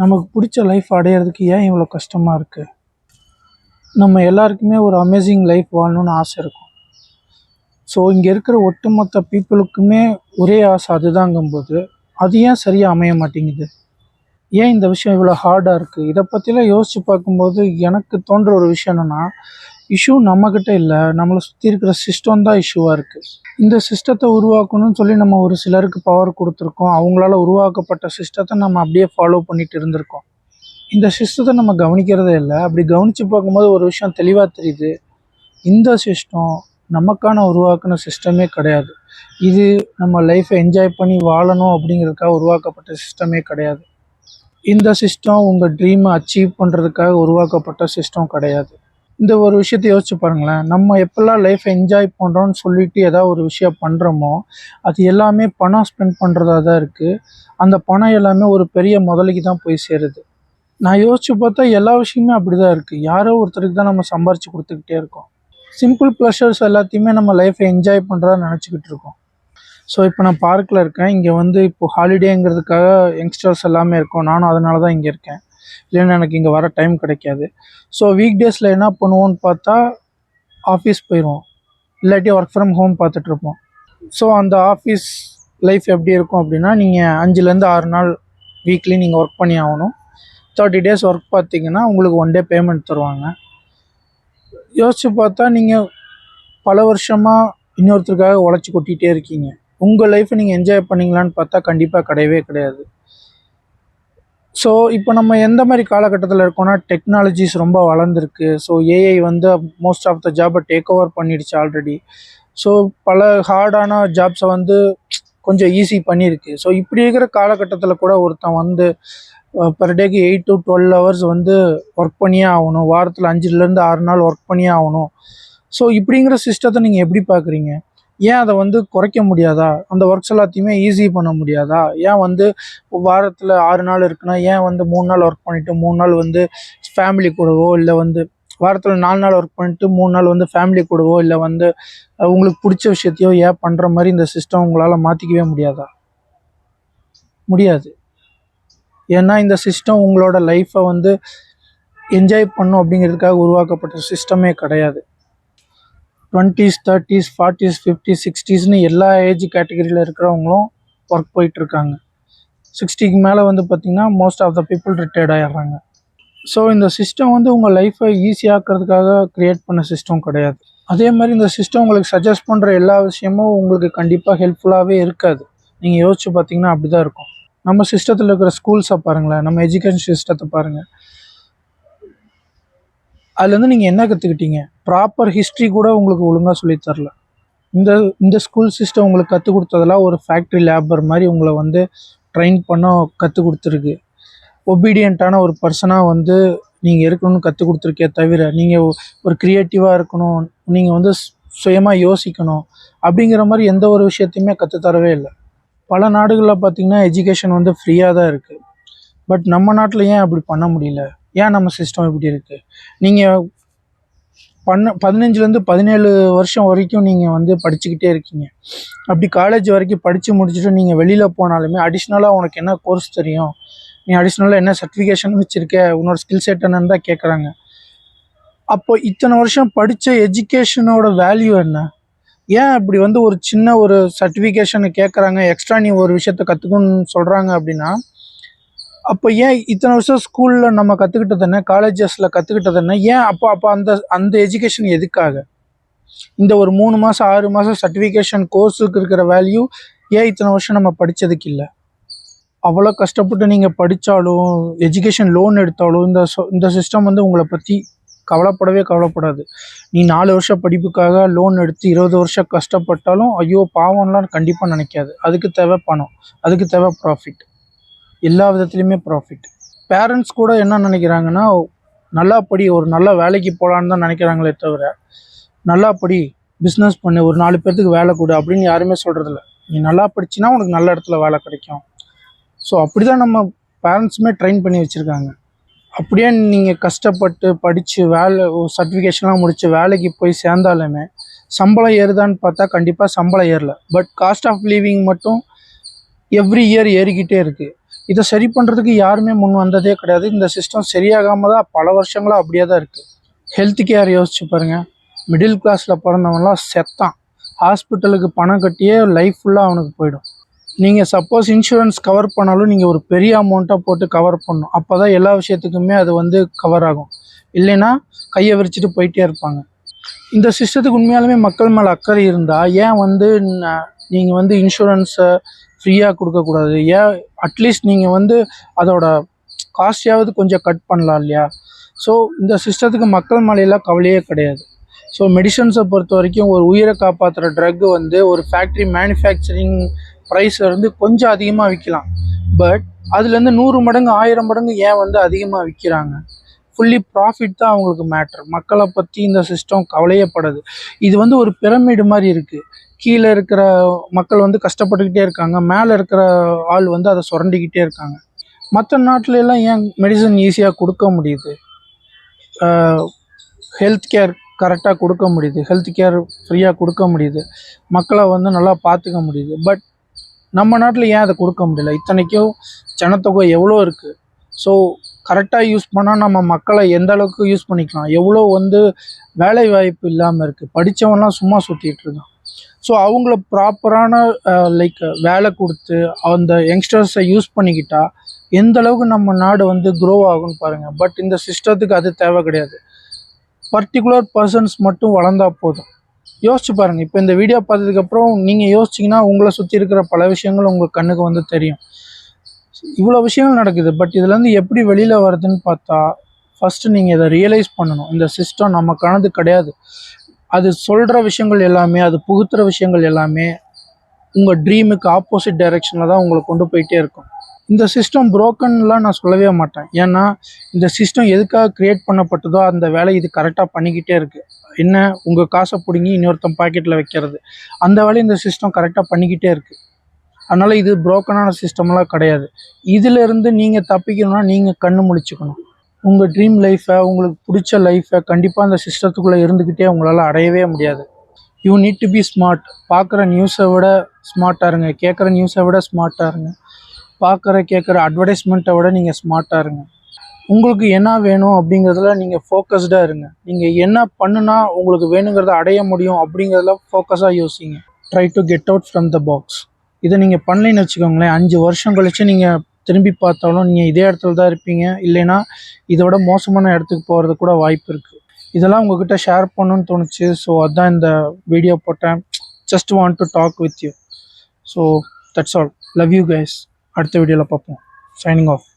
நமக்கு பிடிச்ச லைஃப் அடையிறதுக்கு ஏன் இவ்வளோ கஷ்டமாக இருக்குது நம்ம எல்லாருக்குமே ஒரு அமேசிங் லைஃப் வாழணும்னு ஆசை இருக்கும். ஸோ இங்கே இருக்கிற ஒட்டுமொத்த பீப்புளுக்குமே ஒரே ஆசை அதுதாங்கும்போது அது ஏன் சரியாக அமைய மாட்டேங்குது? ஏன் இந்த விஷயம் இவ்வளோ ஹார்டாக இருக்குது இதை பற்றிலாம் யோசித்து பார்க்கும்போது எனக்கு தோன்ற ஒரு விஷயம் என்னென்னா இஷ்யூ நம்மக்கிட்ட இல்லை. நம்மளை சுற்றி இருக்கிற சிஸ்டம் தான் இஷ்யூவாக இருக்குது இந்த சிஸ்டத்தை உருவாக்கணும்னு சொல்லி நம்ம ஒரு சிலருக்கு பவர் கொடுத்துருக்கோம். அவங்களால உருவாக்கப்பட்ட சிஸ்டத்தை நம்ம அப்படியே ஃபாலோ பண்ணிட்டு இருந்திருக்கோம். இந்த சிஸ்டத்தை நம்ம கவனிக்கிறதே இல்லை. அப்படி கவனித்து பார்க்கும்போது ஒரு விஷயம் தெளிவாக தெரியுது. இந்த சிஸ்டம் நமக்கான உருவாக்கின சிஸ்டமே கிடையாது. இது நம்ம லைஃப்பை என்ஜாய் பண்ணி வாழணும் அப்படிங்கிறதுக்காக உருவாக்கப்பட்ட சிஸ்டமே கிடையாது. இந்த சிஸ்டம் உங்கள் ட்ரீமை அச்சீவ் பண்ணுறதுக்காக உருவாக்கப்பட்ட சிஸ்டம் கிடையாது. இந்த ஒரு விஷயத்தை யோசிச்சு பாருங்களேன். நம்ம எப்பெல்லாம் லைஃப் என்ஜாய் பண்ணுறோம்னு சொல்லிட்டு ஏதாவது ஒரு விஷயம் பண்ணுறோமோ அது எல்லாமே பணம் ஸ்பெண்ட் பண்ணுறதா தான் இருக்குது அந்த பணம் எல்லாமே ஒரு பெரிய முதலுக்கு தான் போய் சேருது. நான் யோசிச்சு பார்த்தா எல்லா விஷயமே அப்படி தான் இருக்குது யாரோ ஒருத்தருக்கு தான் நம்ம சம்பாரிச்சு கொடுத்துக்கிட்டே இருக்கோம். சிம்பிள் ப்ளஷர்ஸ் எல்லாத்தையுமே நம்ம லைஃப்பை என்ஜாய் பண்ணுறதா நினச்சிக்கிட்டு இருக்கோம். ஸோ இப்போ நான் பார்க்கில் இருக்கேன். இங்கே வந்து இப்போ ஹாலிடேங்கிறதுக்காக யங்ஸ்டர்ஸ் எல்லாமே இருக்கோம். நானும் அதனால தான் இங்கே இருக்கேன். இல்லைன்னா எனக்கு இங்கே வர டைம் கிடைக்காது. ஸோ வீக் டேஸில் என்ன பண்ணுவோன்னு பார்த்தா ஆஃபீஸ் போயிடுவோம் இல்லாட்டி ஒர்க் ஃப்ரம் ஹோம் பார்த்துட்ருப்போம் ஸோ அந்த ஆஃபீஸ் லைஃப் எப்படி இருக்கும் அப்படின்னா நீங்கள் அஞ்சுலேருந்து ஆறு நாள் வீக்லி நீங்கள் ஒர்க் பண்ணி ஆகணும். தேர்ட்டி டேஸ் ஒர்க் பார்த்தீங்கன்னா உங்களுக்கு ஒன் டே பேமெண்ட் தருவாங்க. யோசிச்சு பார்த்தா நீங்கள் பல வருஷமாக இன்னொருத்தருக்காக உழைச்சி கொட்டிகிட்டே இருக்கீங்க. உங்கள் லைஃப்பை நீங்கள் என்ஜாய் பண்ணீங்களான்னு பார்த்தா கண்டிப்பாக கிடையவே கிடையாது. ஸோ இப்போ நம்ம எந்த மாதிரி காலகட்டத்தில் இருக்கோம்னா டெக்னாலஜிஸ் ரொம்ப வளர்ந்துருக்கு. ஸோ ஏஐ வந்து மோஸ்ட் ஆஃப் த ஜாபை டேக் ஓவர் பண்ணிடுச்சு ஆல்ரெடி ஸோ பல ஹார்டான ஜாப்ஸை வந்து கொஞ்சம் ஈஸி பண்ணியிருக்கு ஸோ இப்படி இருக்கிற காலகட்டத்தில் கூட ஒருத்தன் வந்து பர் டேக்கு எயிட் டு டுவெல் ஹவர்ஸ் வந்து ஒர்க் பண்ணியே ஆகணும். வாரத்தில் அஞ்சுலேருந்து ஆறு நாள் ஒர்க் பண்ணியே ஆகணும். ஸோ இப்படிங்கிற சிஸ்டத்தை நீங்கள் எப்படி பார்க்குறீங்க ஏன் அதை வந்து குறைக்க முடியாதா? அந்த ஒர்க்ஸ் எல்லாத்தையுமே ஈஸி பண்ண முடியாதா? ஏன் வந்து வாரத்தில் ஆறு நாள் இருக்குன்னா ஏன் வந்து மூணு நாள் ஒர்க் பண்ணிவிட்டு மூணு நாள் வந்து ஃபேமிலி கூடவோ இல்லை வந்து வாரத்தில் நாலு நாள் ஒர்க் பண்ணிட்டு மூணு நாள் வந்து ஃபேமிலி கூடவோ இல்லை வந்து உங்களுக்கு பிடிச்ச விஷயத்தையோ ஏன் பண்ணுற மாதிரி இந்த சிஸ்டம் உங்களால் மாற்றிக்கவே முடியாதா? முடியாது. ஏன்னா இந்த சிஸ்டம் உங்களோட லைஃப்பை வந்து என்ஜாய் பண்ணும் அப்படிங்கிறதுக்காக உருவாக்கப்பட்ட சிஸ்டமே கிடையாது. டுவெண்ட்டீஸ் தேர்ட்டிஸ் ஃபார்ட்டிஸ் ஃபிஃப்டி சிக்ஸ்டீஸ்னு எல்லா ஏஜ் கேட்டகரியில் இருக்கிறவங்களும் ஒர்க் போயிட்டுருக்காங்க. சிக்ஸ்டிக்கு மேலே வந்து பார்த்திங்கன்னா most of the people retired ஆகிடுறாங்க so இந்த சிஸ்டம் வந்து உங்கள் லைஃப்பை ஈஸியாக்கிறதுக்காக க்ரியேட் பண்ண சிஸ்டம் கிடையாது. அதே மாதிரி இந்த சிஸ்டம் உங்களுக்கு சஜஸ்ட் பண்ணுற எல்லா விஷயமும் உங்களுக்கு கண்டிப்பாக ஹெல்ப்ஃபுல்லாகவே இருக்காது. நீங்கள் யோசிச்சு பார்த்தீங்கன்னா அப்படி தான் இருக்கும். நம்ம சிஸ்டத்தில் இருக்கிற ஸ்கூல்ஸை பாருங்களேன். நம்ம எஜுகேஷன் சிஸ்டத்தை பாருங்கள் அதுலேருந்து நீங்கள் என்ன கற்றுக்கிட்டீங்க ப்ராப்பர் ஹிஸ்ட்ரி கூட உங்களுக்கு ஒழுங்காக சொல்லித்தரல இந்த இந்த ஸ்கூல் சிஸ்டம் உங்களுக்கு கற்றுக் கொடுத்ததெல்லாம் ஒரு ஃபேக்ட்ரி லேபர் மாதிரி உங்களை வந்து ட்ரெயின் பண்ண கற்றுக் கொடுத்துருக்கு. ஒபீடியண்ட்டான ஒரு பர்சனாக வந்து நீங்கள் இருக்கணும்னு கற்றுக் கொடுத்துருக்கே தவிர நீங்கள் ஒரு க்ரியேட்டிவாக இருக்கணும் நீங்கள் வந்து சுயமாக யோசிக்கணும் அப்படிங்கிற மாதிரி எந்த ஒரு விஷயத்தையுமே கற்றுத்தரவே இல்லை. பல நாடுகளில் பார்த்தீங்கன்னா எஜுகேஷன் வந்து ஃப்ரீயாக தான் இருக்குது பட் நம்ம நாட்டில் ஏன் அப்படி பண்ண முடியல? ஏன் நம்ம சிஸ்டம் இப்படி இருக்குது நீங்கள் பண்ண பதினஞ்சுலேருந்து பதினேழு வருஷம் வரைக்கும் நீங்கள் வந்து படிச்சுக்கிட்டே இருக்கீங்க. அப்படி காலேஜ் வரைக்கும் படித்து முடிச்சுட்டு நீங்கள் வெளியில் போனாலுமே அடிஷ்னலாக உனக்கு என்ன கோர்ஸ் தெரியும்? நீ அடிஷ்னலாக என்ன சர்டிஃபிகேஷன் வச்சுருக்க? உன்னோட ஸ்கில் செட் என்னன்னு தான் கேட்குறாங்க அப்போ இத்தனை வருஷம் படித்த எஜுகேஷனோட வேல்யூ என்ன? ஏன் இப்படி வந்து ஒரு சின்ன ஒரு சர்டிஃபிகேஷனை கேட்குறாங்க எக்ஸ்ட்ரா நீ ஒரு விஷயத்த கற்றுக்கணும்னு சொல்கிறாங்க அப்படின்னா அப்போ ஏன் இத்தனை வருஷம் ஸ்கூலில் நம்ம கற்றுக்கிட்டது என்ன? காலேஜஸில் கற்றுக்கிட்டது என்ன? ஏன் அப்போ அப்போ அந்த அந்த எஜுகேஷன் எதுக்காக? இந்த ஒரு மூணு மாதம் ஆறு மாதம் சர்டிஃபிகேஷன் கோர்ஸுக்கு இருக்கிற வேல்யூ ஏன் இத்தனை வருஷம் நம்ம படித்ததுக்கு இல்லை? அவ்வளோ கஷ்டப்பட்டு நீங்கள் படித்தாலும் எஜுகேஷன் லோன் எடுத்தாலும் இந்த சொ- இந்த சிஸ்டம் வந்து உங்களை பற்றி கவலைப்படவே கவலைப்படாது. நீ நாலு வருஷம் படிப்புக்காக லோன் எடுத்து இருபது வருஷம் கஷ்டப்பட்டாலும் ஐயோ பாவம்லாம் கண்டிப்பாக நினைக்காது. அதுக்கு தேவை பணம். அதுக்கு தேவை ப்ராஃபிட் எல்லா விதத்துலேயுமே ப்ராஃபிட் பேரண்ட்ஸ் கூட என்ன நினைக்கிறாங்கன்னா நல்லா படி ஒரு நல்ல வேலைக்கு போகலான்னு தான் நினைக்கிறாங்களே தவிர நல்லா படி பிஸ்னஸ் பண்ணு ஒரு நாலு பேர்த்துக்கு வேலை கொடு அப்படின்னு யாருமே சொல்கிறதில்ல நீ நல்லா படிச்சுன்னா உனக்கு நல்ல இடத்துல வேலை கிடைக்கும். ஸோ அப்படி தான் நம்ம பேரண்ட்ஸுமே ட்ரெயின் பண்ணி வச்சுருக்காங்க. அப்படியே நீங்கள் கஷ்டப்பட்டு படித்து வேலை சர்டிஃபிகேஷன்லாம் முடித்து வேலைக்கு போய் சேர்ந்தாலுமே சம்பளம் ஏறுதான்னு பார்த்தா கண்டிப்பாக சம்பளம் ஏறல. பட் காஸ்ட் ஆஃப் லிவிங் மட்டும் எவ்ரி இயர் ஏறிக்கிட்டே இருக்குது இதை சரி பண்ணுறதுக்கு யாருமே முன் வந்ததே கிடையாது. இந்த சிஸ்டம் சரியாகாமல் தான் பல வருஷங்களாக அப்படியே தான் இருக்குது ஹெல்த் கேர் யோசிச்சு பாருங்கள் மிடில் கிளாஸில் பிறந்தவன்லாம் செத்தான். ஹாஸ்பிட்டலுக்கு பணம் கட்டியே லைஃப் ஃபுல்லாக அவனுக்கு போயிடும். நீங்கள் சப்போஸ் இன்சூரன்ஸ் கவர் பண்ணாலும் நீங்கள் ஒரு பெரிய அமௌண்ட்டாக போட்டு கவர் பண்ணணும். அப்போ தான் எல்லா விஷயத்துக்குமே அது வந்து கவர் ஆகும். இல்லைன்னா கையை விரிச்சிட்டு போயிட்டே இருப்பாங்க. இந்த சிஸ்டத்துக்கு உண்மையாலுமே மக்கள் மேலே அக்கறை இருந்தால் ஏன் வந்து நீங்கள் வந்து இன்சூரன்ஸை ஃப்ரீயாக கொடுக்கக்கூடாது. ஏன்? அட்லீஸ்ட் நீங்கள் வந்து அதோட காஸ்டையாவது கொஞ்சம் கட் பண்ணலாம் இல்லையா? ஸோ இந்த சிஸ்டத்துக்கு மக்கள் மேலையெல்லாம் கவலையே கிடையாது. ஸோ மெடிசன்ஸை பொறுத்த வரைக்கும் ஒரு உயிரை காப்பாற்றுற ட்ரக்கு வந்து ஒரு ஃபேக்ட்ரி மேனுஃபேக்சரிங் ப்ரைஸ்லேருந்து கொஞ்சம் அதிகமாக விற்கலாம் பட் அதுலேருந்து நூறு மடங்கு ஆயிரம் மடங்கு ஏன் வந்து அதிகமாக விற்கிறாங்க ஃபுல்லி ப்ராஃபிட் தான் அவங்களுக்கு மேட்ரு மக்களை பற்றி இந்த சிஸ்டம் கவலையப்படுது. இது வந்து ஒரு பிரமிடு மாதிரி இருக்குது கீழே இருக்கிற மக்கள் வந்து கஷ்டப்பட்டுக்கிட்டே இருக்காங்க. மேலே இருக்கிற ஆள் வந்து அதை சுரண்டிக்கிட்டே இருக்காங்க. மற்ற நாட்டில எல்லாம் ஏன் மெடிசன் ஈஸியாக கொடுக்க முடியுது? ஹெல்த் கேர் கரெக்டாக கொடுக்க முடியுது. ஹெல்த் கேர் ஃப்ரீயாக கொடுக்க முடியுது. மக்களை வந்து நல்லா பார்த்துக்க முடியுது. பட் நம்ம நாட்டில் ஏன் அதை கொடுக்க முடியல? இத்தனைக்கும் ஜனத்தொகை எவ்வளோ இருக்குது ஸோ கரெக்டாக யூஸ் பண்ணால் நம்ம மக்களை எந்த அளவுக்கு யூஸ் பண்ணிக்கலாம்? எவ்வளோ வந்து வேலை வாய்ப்பு இல்லாமல் இருக்குது படித்தவன்லாம் சும்மா சுற்றிட்டு இருக்கான். ஸோ அவங்கள ப்ராப்பரான லைக் வேலை கொடுத்து அந்த யங்ஸ்டர்ஸை யூஸ் பண்ணிக்கிட்டா எந்த அளவுக்கு நம்ம நாடு வந்து க்ரோ ஆகும்னு பாருங்கள் பட் இந்த சிஸ்டத்துக்கு அது தேவை கிடையாது. பர்டிகுலர் பர்சன்ஸ் மட்டும் வளர்ந்தா போதும். யோசிச்சு பாருங்கள் இப்போ இந்த வீடியோ பார்த்ததுக்கப்புறம் நீங்கள் யோசிச்சிங்கன்னா உங்களை சுற்றி இருக்கிற பல விஷயங்கள் உங்கள் கண்ணுக்கு வந்து தெரியும். இவ்வளோ விஷயங்கள் நடக்குது. பட் இதுலேருந்து எப்படி வெளியில் வருதுன்னு பார்த்தா ஃபஸ்ட்டு நீங்கள் இதை ரியலைஸ் பண்ணணும். இந்த சிஸ்டம் நமக்கானது கிடையாது. அது சொல்கிற விஷயங்கள் எல்லாமே அது புகுத்துற விஷயங்கள் எல்லாமே உங்கள் ட்ரீமுக்கு ஆப்போசிட் டைரெக்ஷனில் தான் உங்களை கொண்டு போயிட்டே இருக்கும். இந்த சிஸ்டம் புரோக்கன்லாம் நான் சொல்லவே மாட்டேன். ஏன்னா இந்த சிஸ்டம் எதுக்காக க்ரியேட் பண்ணப்பட்டதோ அந்த வேலை இது கரெக்டாக பண்ணிக்கிட்டே இருக்குது என்ன? உங்கள் காசை பிடுங்கி இன்னொருத்தன் பாக்கெட்டில் வைக்கிறது. அந்த வேலையை இந்த சிஸ்டம் கரெக்டாக பண்ணிக்கிட்டே இருக்குது அதனால் இது புரோக்கனான சிஸ்டம்லாம் கிடையாது. இதிலிருந்து நீங்கள் தப்பிக்கணும்னா நீங்கள் கண்ணு முழிச்சுக்கணும். உங்கள் ட்ரீம் லைஃப்பை உங்களுக்கு பிடிச்ச லைஃப்பை கண்டிப்பாக அந்த சிஸ்டத்துக்குள்ளே இருந்துக்கிட்டே உங்களால் அடையவே முடியாது. You need to be smart பார்க்குற நியூஸை விட ஸ்மார்ட்டாக இருங்க. கேட்குற நியூஸை விட ஸ்மார்ட்டாக இருங்க. பார்க்குற கேட்குற அட்வர்டைஸ்மெண்ட்டை விட நீங்கள் ஸ்மார்ட்டாக இருங்க. உங்களுக்கு என்ன வேணும் அப்படிங்கிறதுல நீங்கள் ஃபோக்கஸ்டாக இருங்க. நீங்கள் என்ன பண்ணுனா உங்களுக்கு வேணுங்கிறத அடைய முடியும் அப்படிங்கிறதுல ஃபோக்கஸாக யோசிங்க. Try to get out from the box இதை நீங்கள் பண்ணலைன்னு வச்சுக்கோங்களேன். அஞ்சு வருஷம் கழித்து நீங்கள் திரும்பி பார்த்தாலும் நீங்கள் இதே இடத்துல தான் இருப்பீங்க. இல்லைன்னா இதோட மோசமான இடத்துக்கு போகிறது கூட வாய்ப்பு இருக்குது இதெல்லாம் உங்ககிட்ட ஷேர் பண்ணணும்னு தோணுச்சு. ஸோ அதுதான் இந்த வீடியோ போட்டேன். Just want to talk with you so that's all love you guys அடுத்த வீடியோவில் பார்ப்போம். Signing off